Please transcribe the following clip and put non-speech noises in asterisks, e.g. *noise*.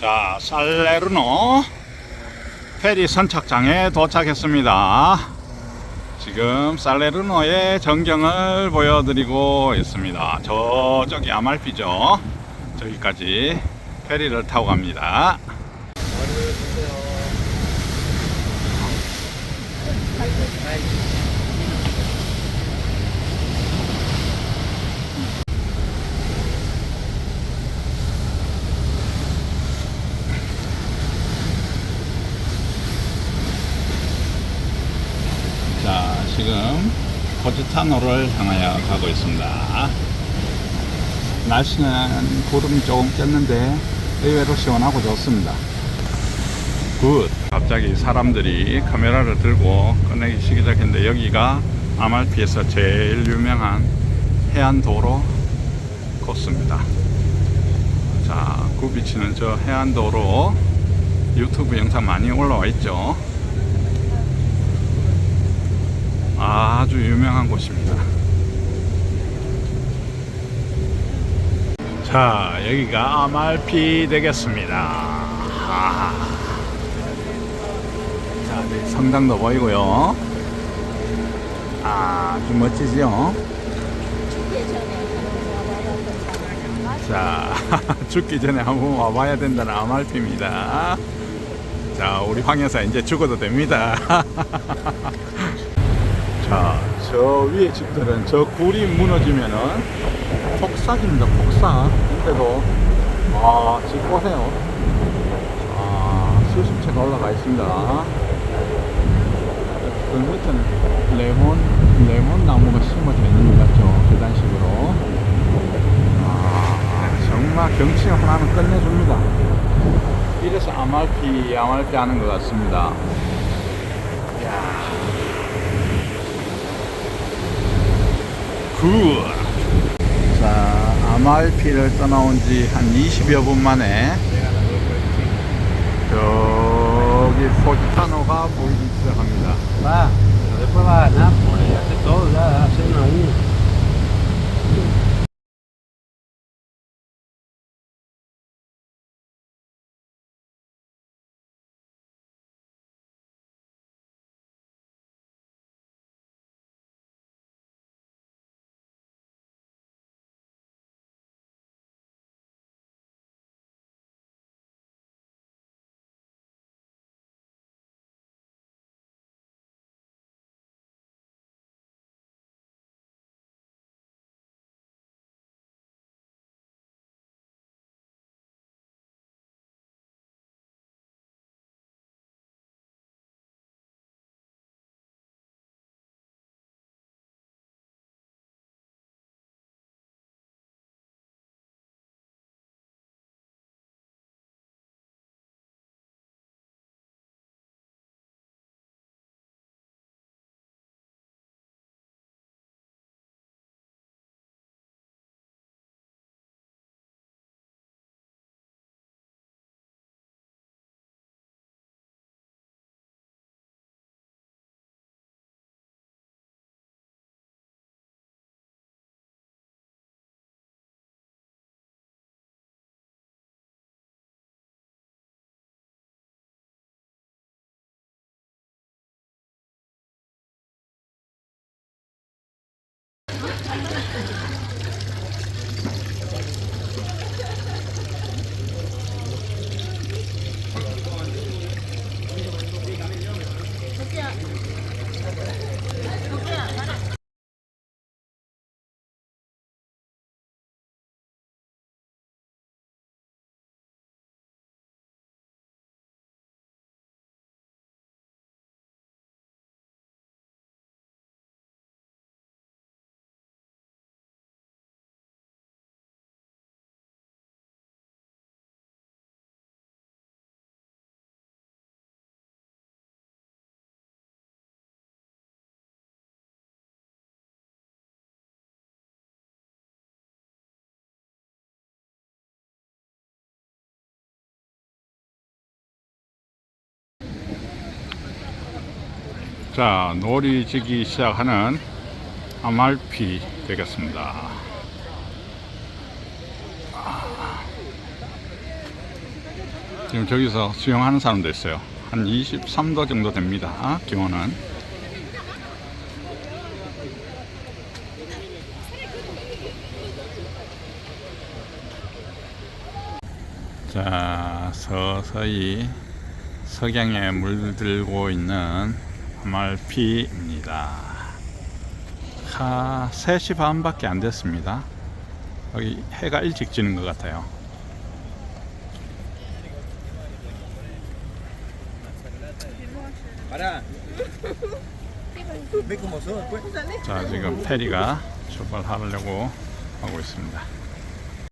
자, 살레르노 페리 선착장에 도착했습니다. 지금 살레르노의 전경을 보여드리고 있습니다. 저쪽이 아말피죠. 저기까지 페리를 타고 갑니다. 자, 지금 포지타노를 향하여 가고 있습니다. 날씨는 구름이 조금 꼈는데 의외로 시원하고 좋습니다. 굿. 갑자기 사람들이 카메라를 들고 꺼내기 시작했는데 여기가 아말피에서 제일 유명한 해안도로 코스입니다. 자, 구비치는 저 해안도로 유튜브 영상 많이 올라와 있죠. 아주 유명한 곳입니다. 자, 여기가 아말피 되겠습니다. 아. 자, 네, 성당도 보이고요. 아주 멋지죠? 자, *laughs* 죽기 전에 한번 와봐야 된다는 아말피입니다. 자, 우리 황 여사 이제 죽어도 됩니다. *laughs* 자, 저 위에 집들은 저 굴이 무너지면은 폭삭입니다, 폭삭. 근데도, 아, 짓고해요. 아, 수십 채가 올라가 있습니다. 그 밑에는 레몬, 레몬 나무가 심어져 있는 것 같죠. 계단식으로. 아, 정말 경치 하나는 끝내줍니다. 이래서 아말피, 아말피 하는 것 같습니다. 이야. 굿. 자, 아말피를 떠나온 지 한 20여 분 만에 저기 포지타노가 보이기 시작합니다. Va, 자, 놀이 지기 시작하는 아말피 되겠습니다. 아. 지금 저기서 수영하는 사람도 있어요. 한 23도 정도 됩니다. 기온은. 자, 서서히 석양에 물들고 있는 아 말피입니다. 하, 3시 반밖에 안 됐습니다. 여기 해가 일찍 지는 것 같아요. Pues. 자, 지금 페리가 출발하려고 하고 있습니다.